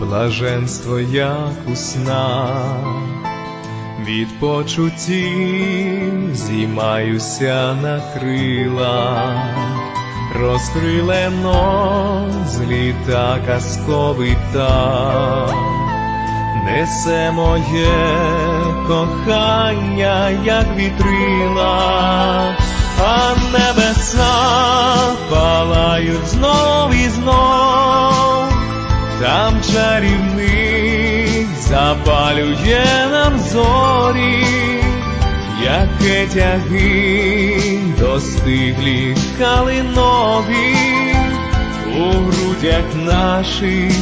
блаженство як у снах, від почуттів зіймаюся на крилах, розкрилено зліта казковий птах, несе моє кохання, як вітрила, а небеса палають знов і знов, там чарівник запалює нам зорі, яке тяги достиглі калинові, у грудях наших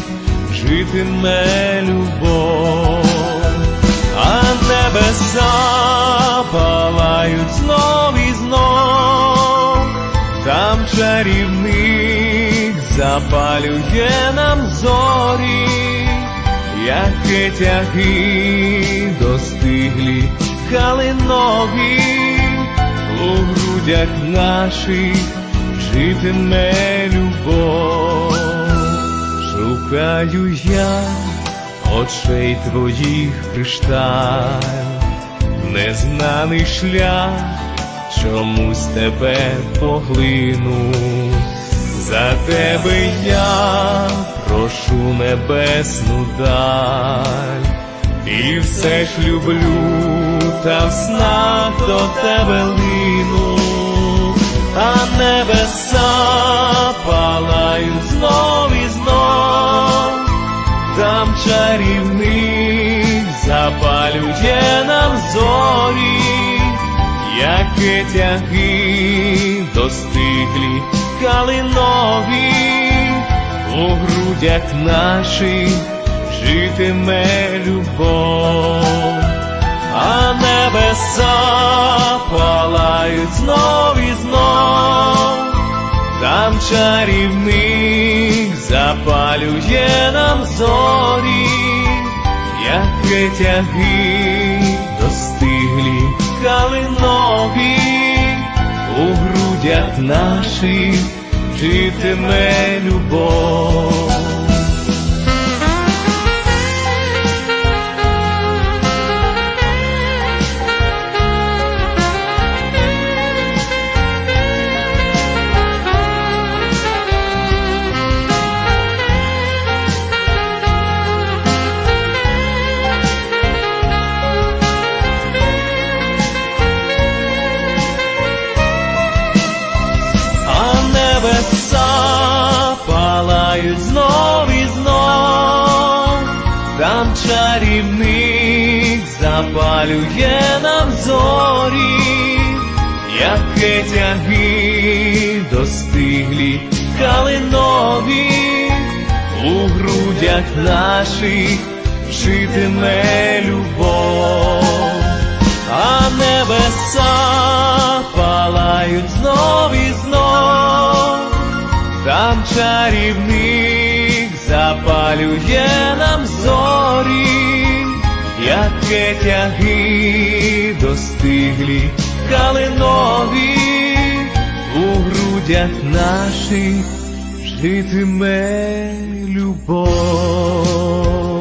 житиме любов, а небеса палають знов і знов, там чарівник запалює нам зорі, яке тяги достиглі калинові, у грудях наших житиме любов, шукаю я очей твоїх кришталь, незнаний шлях, чомусь тебе поглину, за тебе я прошу небесну даль, і все ж люблю, та в снах до тебе лину, а небеса палають знов і знов. Там чарівник запалює нам зорі, яке тяги достиглі калинові, у грудях наших житиме любов, а небеса палають знов і знов. Там чарівник запалює нам зорі, яке тяги достиглі калинові, у грудях наших житиме любов. Знов і знов, там чарівник запалює нам зорі, яке тяги достиглі калинові, у грудях наших житиме любов. А небеса палають знов і знов, там чарівник запалює нам зорі, яке тяги достиглі калинові, у грудях наших житиме любов.